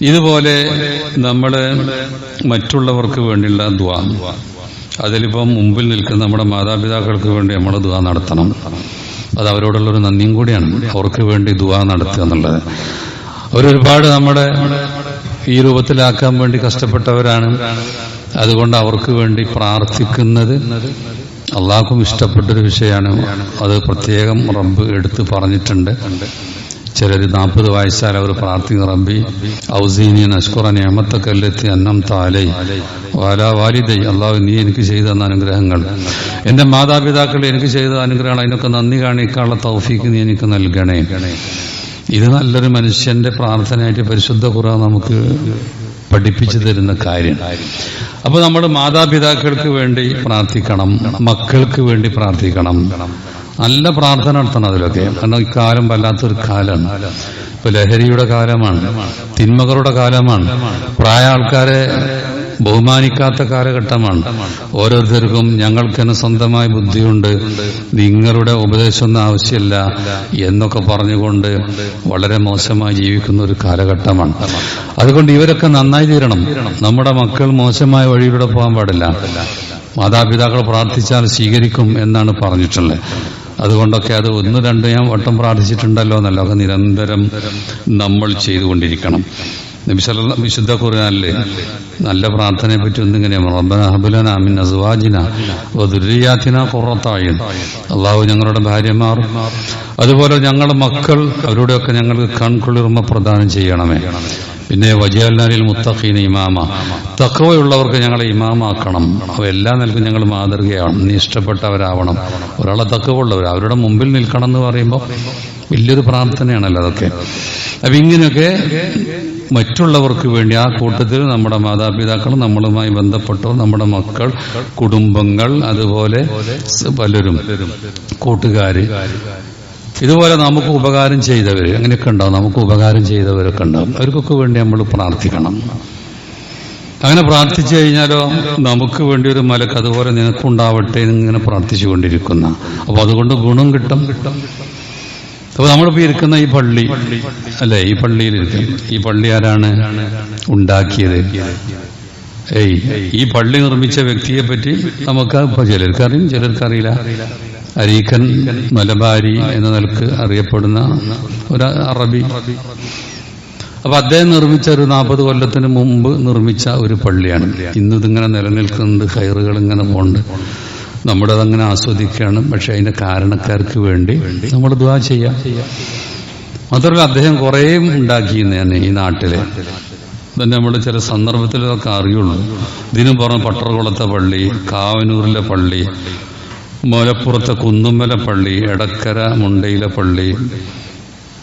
ഇതുപോലെ നമ്മൾ മറ്റുള്ളവർക്ക് വേണ്ടിയുള്ള ദ്വാ അതിലിപ്പം മുമ്പിൽ നിൽക്കുന്ന നമ്മുടെ മാതാപിതാക്കൾക്ക് വേണ്ടി നമ്മൾ ദ്വാ നടത്തണം. അത് അവരോടുള്ള ഒരു നന്ദിയും കൂടിയാണ്. അവർക്ക് വേണ്ടി ദ്വാ നടത്തുക എന്നുള്ളത്. അവരൊരുപാട് നമ്മുടെ ഈ രൂപത്തിലാക്കാൻ വേണ്ടി കഷ്ടപ്പെട്ടവരാണ്. അതുകൊണ്ട് അവർക്ക് വേണ്ടി പ്രാർത്ഥിക്കുന്നത് അള്ളാഹ്ക്കും ഇഷ്ടപ്പെട്ടൊരു വിഷയമാണ്. അത് പ്രത്യേകം റബ്ബ് എടുത്ത് പറഞ്ഞിട്ടുണ്ട്. ചിലർ നാൽപ്പത് വയസ്സാൽ അവർ പ്രാർത്ഥിക്കുന്ന റബ്ബി ഔസീനി നഷ്കുറ നിയമത്തക്കല്ലെത്തി അന്നം താലൈ. വാലാ വാലിദൈ അള്ളാഹു നീ എനിക്ക് ചെയ്ത അനുഗ്രഹങ്ങൾ. എന്റെ മാതാപിതാക്കൾ എനിക്ക് ചെയ്ത അനുഗ്രഹങ്ങൾ അതിനൊക്കെ നന്ദി കാണിക്കാനുള്ള തൗഫീക്ക് നീ എനിക്ക് നൽകണേ. ഇത് നല്ലൊരു മനുഷ്യന്റെ പ്രാർത്ഥനയായിട്ട് പരിശുദ്ധ കുറ നമുക്ക് പഠിപ്പിച്ചു തരുന്ന കാര്യം. അപ്പൊ നമ്മൾ മാതാപിതാക്കൾക്ക് വേണ്ടി പ്രാർത്ഥിക്കണം മക്കൾക്ക് വേണ്ടി പ്രാർത്ഥിക്കണം. നല്ല പ്രാർത്ഥന നടത്തണം അതിലൊക്കെ. കാരണം ഇക്കാലം വല്ലാത്തൊരു കാലമാണ്. ഇപ്പൊ ലഹരിയുടെ കാലമാണ് തിന്മകളുടെ കാലമാണ് പ്രായ ആൾക്കാരെ ബഹുമാനിക്കാത്ത കാലഘട്ടമാണ്. ഓരോരുത്തർക്കും ഞങ്ങൾക്കെന്നെ സ്വന്തമായ ബുദ്ധിയുണ്ട് നിങ്ങളുടെ ഉപദേശമൊന്നും ആവശ്യമില്ല എന്നൊക്കെ പറഞ്ഞുകൊണ്ട് വളരെ മോശമായി ജീവിക്കുന്ന ഒരു കാലഘട്ടമാണ്. അതുകൊണ്ട് ഇവരൊക്കെ നന്നായി തീരണം. നമ്മുടെ മക്കൾ മോശമായ വഴിയിലൂടെ പോകാൻ പാടില്ല. മാതാപിതാക്കൾ പ്രാർത്ഥിച്ചാൽ സ്വീകരിക്കും എന്നാണ് പറഞ്ഞിട്ടുള്ളത്. അതുകൊണ്ടൊക്കെ അത് ഒന്ന് രണ്ട് ഞാൻ വട്ടം പ്രാർത്ഥിച്ചിട്ടുണ്ടല്ലോ എന്നല്ല അത് നിരന്തരം നമ്മൾ ചെയ്തുകൊണ്ടിരിക്കണം. വിശുദ്ധ ഖുർആനിലെ നല്ല പ്രാർത്ഥനയെ പറ്റി ഒന്നിങ്ങനെയാണ് അള്ളാഹു ഞങ്ങളുടെ ഭാര്യമാർ അതുപോലെ ഞങ്ങളുടെ മക്കൾ അവരുടെയൊക്കെ ഞങ്ങൾക്ക് കൺകുളിർമ പ്രദാനം ചെയ്യണമേ. പിന്നെ വജിയല്ലാരിൽ മുത്തഖീൻ ഇമാമ. തക്കവയുള്ളവർക്ക് ഞങ്ങളെ ഇമാമാക്കണം. അവ എല്ലാ നിലക്കും ഞങ്ങൾ മാതൃകയാണ്. നീ ഇഷ്ടപ്പെട്ടവരാവണം. ഒരാളെ തക്കവുള്ളവർ അവരുടെ മുമ്പിൽ നിൽക്കണം എന്ന് പറയുമ്പോൾ വലിയൊരു പ്രാർത്ഥനയാണല്ലോ അതൊക്കെ. അപ്പൊ ഇങ്ങനെയൊക്കെ മറ്റുള്ളവർക്ക് വേണ്ടി ആ കൂട്ടത്തിൽ നമ്മുടെ മാതാപിതാക്കൾ നമ്മളുമായി ബന്ധപ്പെട്ടോ നമ്മുടെ മക്കൾ കുടുംബങ്ങൾ അതുപോലെ പലരും കൂട്ടുകാര്. ഇതുപോലെ നമുക്ക് ഉപകാരം ചെയ്തവര് അങ്ങനെയൊക്കെ ഉണ്ടാവും. നമുക്ക് ഉപകാരം ചെയ്തവരൊക്കെ ഉണ്ടാവും. അവർക്കൊക്കെ വേണ്ടി നമ്മൾ പ്രാർത്ഥിക്കണം. അങ്ങനെ പ്രാർത്ഥിച്ചു കഴിഞ്ഞാലോ നമുക്ക് വേണ്ടി ഒരു മലക്ക് അതുപോലെ നിനക്കുണ്ടാവട്ടെ എന്നിങ്ങനെ പ്രാർത്ഥിച്ചുകൊണ്ടിരിക്കുന്ന. അപ്പോൾ അതുകൊണ്ട് ഗുണം കിട്ടും കിട്ടും. അപ്പൊ നമ്മളിപ്പോ ഇരിക്കുന്ന ഈ പള്ളി അല്ലെ ഈ പള്ളിയിൽ ഇരിക്കും. ഈ പള്ളി ആരാണ്? ഉണ്ടാക്കിയത്. ഏയ് ഈ പള്ളി നിർമ്മിച്ച വ്യക്തിയെ പറ്റി നമുക്ക് ഇപ്പൊ ചിലർക്ക് ചിലർക്കറിയില്ല അരീക്കൻ മലബാരി എന്ന നിലയ്ക്ക് അറിയപ്പെടുന്ന ഒരു അറബി. അപ്പൊ അദ്ദേഹം നിർമ്മിച്ച ഒരു നാൽപ്പത് കൊല്ലത്തിന് മുമ്പ് നിർമ്മിച്ച ഒരു പള്ളിയാണ്. ഇന്ന് ഇതിങ്ങനെ നിലനിൽക്കുന്നുണ്ട് കയറുകൾ ഇങ്ങനെ പോകുന്നുണ്ട് നമ്മുടെ അതങ്ങനെ ആസ്വദിക്കുകയാണ് പക്ഷെ അതിന്റെ കാരണക്കാർക്ക് വേണ്ടി നമ്മൾ ദ്വാ ചെയ്യാം. മാത്രമല്ല അദ്ദേഹം കുറേ ഉണ്ടാക്കിയെന്ന് ഈ നാട്ടിലെ. തന്നെ നമ്മൾ ചില സന്ദർഭത്തിലൊക്കെ അറിയുള്ളൂ. ഇതിനു പുറമെ പട്ടർകുളത്തെ പള്ളി കാവനൂരിലെ പള്ളി മലപ്പുറത്തെ കുന്നുമ്മല പള്ളി എടക്കര മുണ്ടയിലെ പള്ളി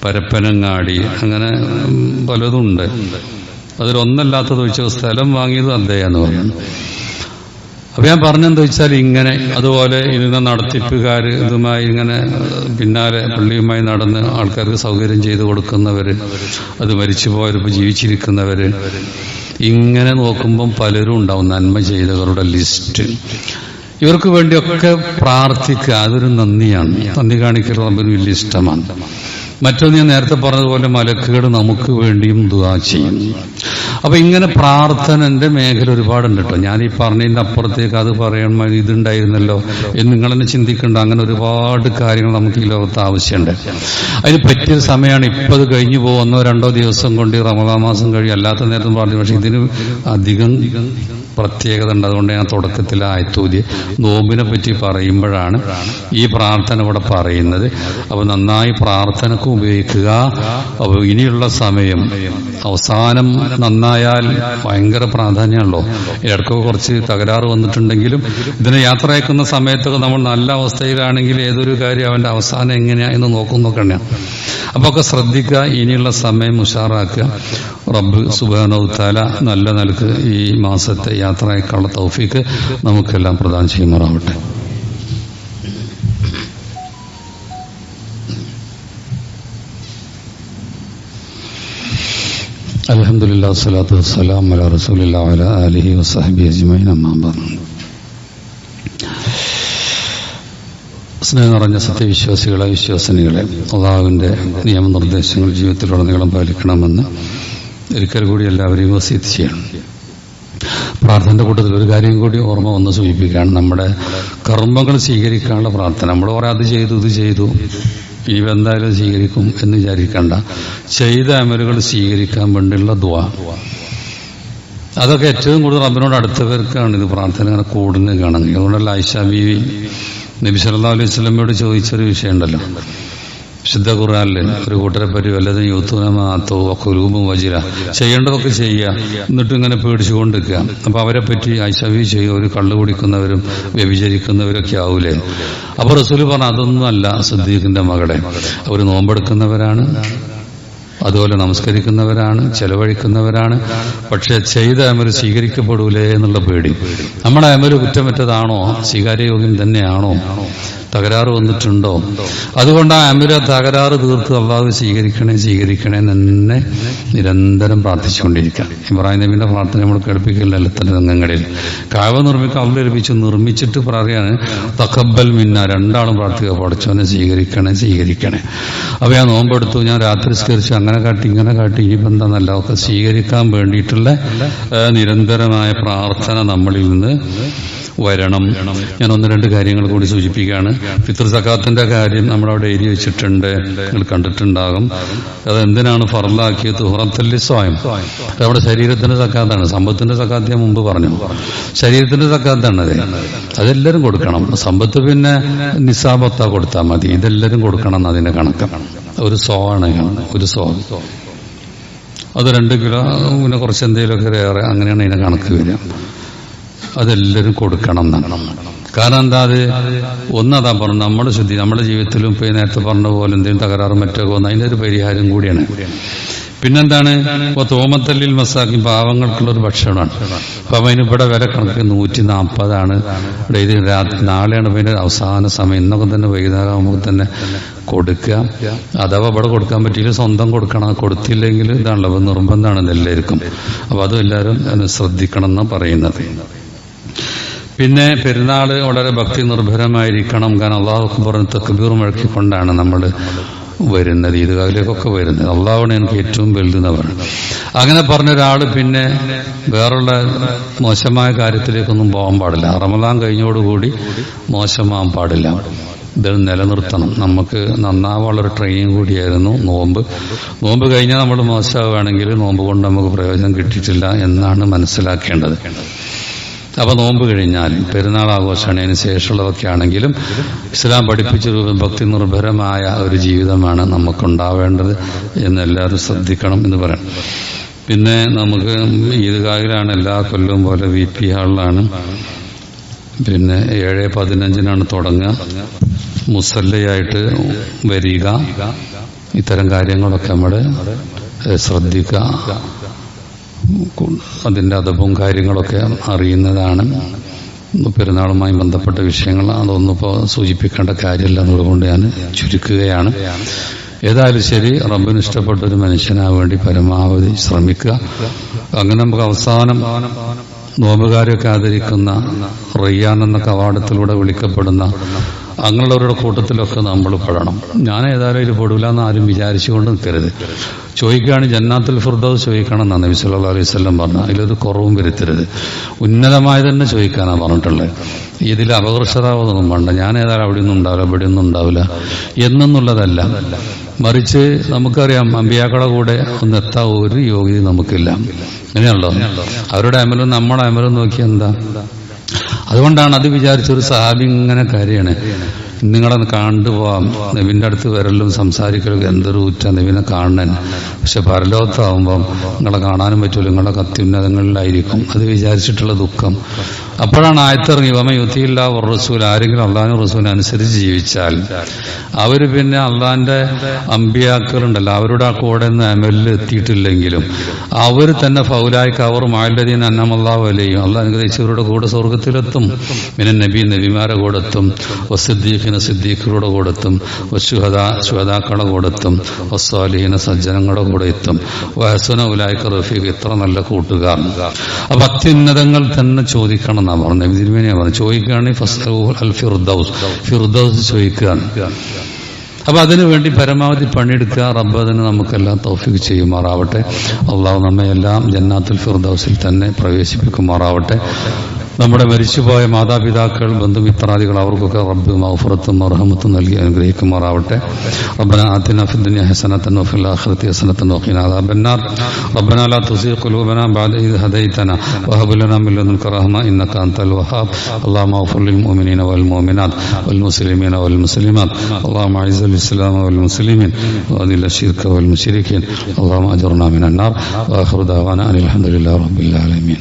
പരപ്പനങ്ങാടി അങ്ങനെ പലതുണ്ട്. അതിലൊന്നല്ലാത്തത് വെച്ച സ്ഥലം വാങ്ങിയത് അദ്ദേഹം എന്ന് പറയുന്നു അപ്പൊ ഞാൻ പറഞ്ഞെന്താ വെച്ചാൽ ഇങ്ങനെ അതുപോലെ ഇരുന്ന നടത്തിപ്പുകാർ ഇതുമായി ഇങ്ങനെ പിന്നാലെ പള്ളിയുമായി നടന്ന് ആൾക്കാർക്ക് സൗകര്യം ചെയ്തു കൊടുക്കുന്നവര് അത് മരിച്ചുപോയവരിപ്പോ ജീവിച്ചിരിക്കുന്നവര് ഇങ്ങനെ നോക്കുമ്പം പലരും ഉണ്ടാവും നന്മ ചെയ്തവരുടെ ലിസ്റ്റ്. ഇവർക്ക് വേണ്ടിയൊക്കെ പ്രാർത്ഥിക്കുക അതൊരു നന്ദിയാണ്. നന്ദി കാണിക്കൽ റബ്ബിന് വലിയ ഇഷ്ടമാണ്. മറ്റൊന്ന് ഞാൻ നേരത്തെ പറഞ്ഞതുപോലെ മലക്കുകൾ നമുക്ക് വേണ്ടിയും ദുവാ ചെയ്യും. അപ്പൊ ഇങ്ങനെ പ്രാർത്ഥനന്റെ മേഖല ഒരുപാടുണ്ട് കേട്ടോ. ഞാൻ ഈ പറഞ്ഞതിന്റെ അപ്പുറത്തേക്ക് അത് പറയണം ഇതുണ്ടായിരുന്നല്ലോ എന്ന് നിങ്ങൾ തന്നെ ചിന്തിക്കേണ്ട. അങ്ങനെ ഒരുപാട് കാര്യങ്ങൾ നമുക്ക് ഈ ലോകത്ത് ആവശ്യമുണ്ട്. അതിന് പറ്റിയ സമയമാണ് ഇപ്പൊ അത് കഴിഞ്ഞു പോകുന്നോ രണ്ടോ ദിവസം കൊണ്ട് റമദാ മാസം കഴിയും. അല്ലാത്ത നേരത്തും പറഞ്ഞു പക്ഷെ ഇതിന് അധികം പ്രത്യേകത ഉണ്ട്. അതുകൊണ്ട് ഞാൻ തുടക്കത്തിൽ ആയത്തൂതി നോമ്പിനെ പറ്റി പറയുമ്പോഴാണ് ഈ പ്രാർത്ഥന ഇവിടെ പറയുന്നത്. അപ്പോൾ നന്നായി പ്രാർത്ഥനക്ക് ഉപയോഗിക്കുക. അപ്പോൾ ഇനിയുള്ള സമയം അവസാനം നന്നായാൽ ഭയങ്കര പ്രാധാന്യമാണല്ലോ. ഇടയ്ക്കൊക്കെ കുറച്ച് തകരാറ് വന്നിട്ടുണ്ടെങ്കിലും ഇതിനെ യാത്ര അയക്കുന്ന സമയത്തൊക്കെ നമ്മൾ നല്ല അവസ്ഥയിലാണെങ്കിൽ ഏതൊരു കാര്യം അവന്റെ അവസാനം എങ്ങനെയാ എന്ന് അപ്പൊ ഒക്കെ ശ്രദ്ധിക്കുക ഇനിയുള്ള സമയം ഉഷാറാക്കുക. റബ്ബ് സുബാനൗത്താല നല്ല നിലയ്ക്ക് ഈ മാസത്തെ യാത്ര അയക്കാനുള്ള തൗഫീക്ക് നമുക്കെല്ലാം പ്രദാനം ചെയ്യുമാറാവട്ടെ. അലഹമുല്ലാ സ്വലാത്തു വസ്സലാം അല റസൂലില്ലാ അല വസഹബി അജ്മൈൻ അമ്മാബാദ് സ്നേഹം നിറഞ്ഞ സത്യവിശ്വാസികളെ വിശ്വാസിനികളെ അള്ളാഹുവിന്റെ നിയമനിർദ്ദേശങ്ങൾ ജീവിതത്തിലുടനീളം പാലിക്കണമെന്ന് ഒരിക്കൽ കൂടി എല്ലാവരെയും വസീത് ചെയ്യണം. പ്രാർത്ഥനയുടെ കൂട്ടത്തിൽ ഒരു കാര്യം കൂടി ഓർമ്മ വന്ന് സൂചിപ്പിക്കുകയാണ്. നമ്മുടെ കർമ്മങ്ങൾ സ്വീകരിക്കാനുള്ള പ്രാർത്ഥന. നമ്മൾ പറയാം അത് ചെയ്തു ഇത് ചെയ്തു. ഇനി എന്തായാലും സ്വീകരിക്കും എന്ന് വിചാരിക്കണ്ട. ചെയ്ത അമലുകൾ സ്വീകരിക്കാൻ വേണ്ടിയുള്ള ദ്വാ അതൊക്കെ ഏറ്റവും കൂടുതൽ റബ്ബിനോട് അടുത്തവർക്കാണ് ഇത് പ്രാർത്ഥന ഇങ്ങനെ കൂടുന്നത് കാണുന്നത് അതുകൊണ്ടല്ല ബി ബീവി നബി സല്ലാ അലൈഹി സ്വലമയോട് ചോദിച്ചൊരു വിഷയമുണ്ടല്ലോ. വിശുദ്ധ ഖുറാനിൽ ഒരു കൂട്ടരെ പറ്റി വല്ലതും യൂത്തുനമാത്തോ രൂപം വജിര ചെയ്യേണ്ടതൊക്കെ ചെയ്യുക. എന്നിട്ട് ഇങ്ങനെ പേടിച്ചുകൊണ്ടിരിക്കുക. അപ്പൊ അവരെ പറ്റി ഐശവി ചെയ്യുക ഒരു കള്ളു കുടിക്കുന്നവരും വ്യഭിചരിക്കുന്നവരൊക്കെ ആവൂലേ? അപ്പൊ റസൂൽ പറഞ്ഞ അതൊന്നും അല്ല സിദ്ദീഖിന്റെ മകളെ. അവർ നോമ്പെടുക്കുന്നവരാണ്. അതുപോലെ നമസ്കരിക്കുന്നവരാണ് ചെലവഴിക്കുന്നവരാണ്. പക്ഷെ ചെയ്ത അമൽ സ്വീകരിക്കപ്പെടൂലേ എന്നുള്ള പേടി. നമ്മുടെ അമര് കുറ്റമറ്റതാണോ? സ്വീകാര്യയോഗ്യം തന്നെയാണോ? തകരാറ് വന്നിട്ടുണ്ടോ? അതുകൊണ്ട് ആ അമിര തകരാറ് തീർത്ത് അള്ളാഹു സ്വീകരിക്കണേ സ്വീകരിക്കണേ തന്നെ നിരന്തരം പ്രാർത്ഥിച്ചുകൊണ്ടിരിക്കുക. ഇബ്രാഹിം നബിന്റെ പ്രാർത്ഥന നമ്മൾ കേൾപ്പിക്കില്ല തന്നെ രംഗങ്ങളിൽ. കാവ നിർമ്മിക്കുക അള്ള നിർമ്മിച്ചിട്ട് പറയാണ് തക്കബൽ മിന്ന രണ്ടാളും പ്രാർത്ഥിക്കുക പഠിച്ചവനെ സ്വീകരിക്കണേ സ്വീകരിക്കണേ അപ്പൊ ഞാൻ നോമ്പെടുത്തു ഞാൻ രാത്രി സ്കരിച്ചു അങ്ങനെ കാട്ടി ഇങ്ങനെ കാട്ടി ഇനിയിപ്പോ എന്താന്നല്ല ഒക്കെ സ്വീകരിക്കാൻ വേണ്ടിയിട്ടുള്ള നിരന്തരമായ പ്രാർത്ഥന നമ്മളിൽ നിന്ന് വരണം. ഞാൻ ഒന്ന് രണ്ട് കാര്യങ്ങൾ കൂടി സൂചിപ്പിക്കുകയാണ്. ഫിത്ർ സക്കാത്തിന്റെ കാര്യം നമ്മളവിടെ എഴുതി വെച്ചിട്ടുണ്ട്. നിങ്ങൾ കണ്ടിട്ടുണ്ടാകും. അത് എന്തിനാണ് ഫറലാക്കിയത് ഹുറത്തല്ലി സ്വയം അവിടെ ശരീരത്തിന്റെ സക്കാത്താണ്. സമ്പത്തിന്റെ സക്കാത്ത് ഞാൻ മുമ്പ് പറഞ്ഞു. ശരീരത്തിന്റെ സക്കാത്താണ് അത് അതെല്ലാവരും കൊടുക്കണം. സമ്പത്ത് പിന്നെ നിസാബത്ത കൊടുത്താൽ മതി. ഇതെല്ലാവരും കൊടുക്കണം എന്ന് അതിന്റെ കണക്ക്. ഒരു സോ ആണ് ഒരു സോ. അത് രണ്ട് കിലോ പിന്നെ കുറച്ച് എന്തെങ്കിലുമൊക്കെ ഏറെ അങ്ങനെയാണ് അതിന്റെ കണക്ക് വരിക. അതെല്ലാവരും കൊടുക്കണം എന്നാണ്. കാരണം എന്താ അത്? ഒന്നതാ പറഞ്ഞു നമ്മുടെ ശുദ്ധി നമ്മുടെ ജീവിതത്തിലും ഇപ്പൊ ഈ നേരത്തെ പറഞ്ഞ പോലെ എന്തെങ്കിലും തകരാറും മറ്റൊക്കെ വന്നു അതിന്റെ ഒരു പരിഹാരം കൂടിയാണ്. പിന്നെന്താണ്? ഇപ്പൊ തോമത്തല്ലിൽ മസാക്കി പാവങ്ങൾക്കുള്ളൊരു ഭക്ഷണമാണ്. അപ്പം അതിന് ഇവിടെ വില കണക്ക് നൂറ്റി നാൽപ്പതാണ് ഇവിടെ ഇത് രാത്രി നാളെയാണ് പിന്നെ അവസാന സമയം. ഇന്നൊക്കെ തന്നെ വൈകുന്നേരം തന്നെ കൊടുക്കുക. അഥവാ ഇവിടെ കൊടുക്കാൻ പറ്റിയില്ല സ്വന്തം കൊടുക്കണം. കൊടുത്തില്ലെങ്കിൽ ഇതാണല്ലോ നിർബന്ധമാണ് എല്ലാവർക്കും. അപ്പൊ അതും എല്ലാവരും ശ്രദ്ധിക്കണം എന്നാണ് പറയുന്നത്. പിന്നെ പെരുന്നാൾ വളരെ ഭക്തി നിർഭരമായിരിക്കണം കാരണം അള്ളാഹു പറഞ്ഞ തക്ബീർ മുഴക്കിക്കൊണ്ടാണ് നമ്മൾ വരുന്നത്. ഈദ്ഗാഹിലേക്കൊക്കെ വരുന്നത്. അള്ളാഹുണ് എനിക്ക് ഏറ്റവും വലുതെന്നവർ. അങ്ങനെ പറഞ്ഞ ഒരാൾ പിന്നെ വേറുള്ള മോശമായ കാര്യത്തിലേക്കൊന്നും പോകാൻ പാടില്ല. റമദാൻ കഴിഞ്ഞോടുകൂടി മോശമാകാൻ പാടില്ല. ഇത് നിലനിർത്തണം. നമുക്ക് നന്നാവാനുള്ള ട്രെയിനിങ് കൂടിയായിരുന്നു നോമ്പ്. നോമ്പ് കഴിഞ്ഞാൽ നമ്മൾ മോശമാവുകയാണെങ്കിൽ നോമ്പ് കൊണ്ട് നമുക്ക് പ്രയോജനം കിട്ടിയിട്ടില്ല എന്നാണ് മനസ്സിലാക്കേണ്ടത്. അപ്പൊ നോമ്പ് കഴിഞ്ഞാൽ പെരുന്നാൾ ആഘോഷമാണ് അതിന് ശേഷമുള്ളതൊക്കെ ആണെങ്കിലും ഇസ്ലാം പഠിപ്പിച്ച രൂപം ഭക്തി നിർഭരമായ ഒരു ജീവിതമാണ് നമുക്കുണ്ടാവേണ്ടത് എന്ന് എല്ലാവരും ശ്രദ്ധിക്കണം എന്ന് പറയാം. പിന്നെ നമുക്ക് ഈദ്ഗാഹിലാണ് എല്ലാ കൊല്ലവും പോലെ വി പി ഹാളിലാണ്. പിന്നെ ഏഴ് പതിനഞ്ചിനാണ് തുടങ്ങുക. മുസല്ലയായിട്ട് വരിക. ഇത്തരം കാര്യങ്ങളൊക്കെ നമ്മുടെ ശ്രദ്ധിക്കുക. അതിന്റെ അധവും കാര്യങ്ങളൊക്കെ അറിയുന്നതാണ്. പെരുന്നാളുമായി ബന്ധപ്പെട്ട വിഷയങ്ങൾ അതൊന്നും സൂചിപ്പിക്കേണ്ട കാര്യമില്ല എന്നുള്ളതുകൊണ്ട് ഞാൻ ചുരുക്കുകയാണ്. ഏതായാലും ശരി റബ്ബിന് ഇഷ്ടപ്പെട്ട ഒരു മനുഷ്യനാ വേണ്ടി പരമാവധി ശ്രമിക്കുക. അങ്ങനെ നമുക്ക് അവസാനം നോമ്പുകാരൊക്കെ ആദരിക്കുന്ന റയ്യാൻ എന്ന കവാടത്തിലൂടെ വിളിക്കപ്പെടുന്ന അങ്ങനെയുള്ളവരുടെ കൂട്ടത്തിലൊക്കെ നമ്മൾ പെടണം. ഞാൻ ഏതായാലും ഇത് പെടില്ല എന്ന് ആരും വിചാരിച്ചുകൊണ്ട് നിൽക്കരുത്. ചോദിക്കുകയാണ് ജന്നാത്തുൽ ഫുർദോസ് ചോദിക്കണം എന്നാണ് നബി സല്ലാ അലൈഹി സ്വല്ലം പറഞ്ഞത് അതിലൊരു കുറവും വരുത്തരുത്. ഉന്നതമായി തന്നെ ചോദിക്കാനാണ് പറഞ്ഞിട്ടുള്ളത്. ഇതിൽ അപകർഷതാവതൊന്നും വേണ്ട. ഞാൻ ഏതായാലും അവിടെ ഒന്നും ഉണ്ടാവില്ല ഇവിടെ ഒന്നും ഉണ്ടാവില്ല എന്നെന്നുള്ളതല്ല മറിച്ച് നമുക്കറിയാം അമ്പിയാക്കളെ കൂടെ ഒന്ന് എത്താൻ ഒരു യോഗ്യത നമുക്കില്ല. അങ്ങനെയാണല്ലോ? അവരുടെ അമലും നമ്മുടെ അമലും നോക്കി എന്താ? അതുകൊണ്ടാണ് അത് വിചാരിച്ചൊരു സഹാബി ഇങ്ങനെ കാര്യമാണ് നിങ്ങളെ കണ്ടുപോവാം നബിന്റെ അടുത്ത് വരലും സംസാരിക്കലും എന്തൊരു ഉറ്റ നബിനെ കാണാൻ. പക്ഷെ പരലോകത്താവുമ്പം നിങ്ങളെ കാണാനും പറ്റൂല. നിങ്ങളുടെ അത്യുന്നതങ്ങളിലായിരിക്കും അത് വിചാരിച്ചിട്ടുള്ള ദുഃഖം. അപ്പോഴാണ് ആയത്തിറങ്ങി വമ യുത്തിയില്ല റസൂൽ ആരെങ്കിലും അള്ളാഹിനും റസൂലിനെ അനുസരിച്ച് ജീവിച്ചാൽ അവർ പിന്നെ അള്ളാഹിന്റെ അമ്പിയാക്കളുണ്ടല്ലോ. അവരുടെ ആ കൂടെ നിന്ന് അമലിൽ എത്തിയിട്ടില്ലെങ്കിലും അവർ തന്നെ ഫൗലായിക്ക് അവർ മാലദീൻ അന്നമല്ലാ അലയും അള്ളാഹ് അനുഗ്രഹിച്ചവരുടെ കൂടെ സ്വർഗത്തിലെത്തും പിന്നെ നബി നബിമാരെ കൂടെ എത്തും. വസിദ്ദീഖിന് സിദ്ദീഖിയുടെ കൂടെ എത്തും വശുഹദ ശുഹദാക്കളുടെ കൂടെ എത്തും വസ്വാലിഹിന് സജ്ജനങ്ങളുടെ കൂടെ എത്തും. വഹസുന ഉലായിക്ക് റഫീഖ് ഇത്ര നല്ല കൂട്ടുകാർ. അപ്പൊ അത്യുന്നതങ്ങൾ തന്നെ ചോദിക്കണം എന്നാ പറഞ്ഞത്. തിരുമേനിയാ പറഞ്ഞു ചോദിക്കുകയാണെങ്കിൽ ഫസ്റ്റ് അൽ ഫിർദൌസ്. ഫിർദൌസ് ചോദിക്കുകയാണ്. അപ്പൊ അതിനുവേണ്ടി പരമാവധി പണിയെടുക്കുക. റബ്ബ് അതിന് നമുക്കെല്ലാം തൗഫീഖ് ചെയ്യുമാറാവട്ടെ. അള്ളാഹു നമ്മയെല്ലാം ജന്നാത്തുൽ ഫിർദൌസിൽ തന്നെ പ്രവേശിപ്പിക്കുമാറാവട്ടെ. നമ്മുടെ മരിച്ചുപോയ മാതാപിതാക്കൾ ബന്ധുമിത്രാദികൾ അവർക്കൊക്കെ റബ്ബ് മൗഫറത്തും അർഹമത്തും നൽകി അനുഗ്രഹിക്കുമാറാവട്ടെ റബ്ബന ആത്തിന في الدنيا حسنة وفي الآخرة حسنة وقنا عذاب النار ربنا لا تزغ قلوبنا بعد إذ هديتنا وهب لنا من لدنك رحمة إنك أنت الوهاب اللهم اغفر للمؤمنين والمؤمنات والمسلمين والمسلمات اللهم أعز الإسلام والمسلمين وأذل الشرك والمشركين اللهم أجرنا من النار وآخر دعوانا أن الحمد لله رب العالمين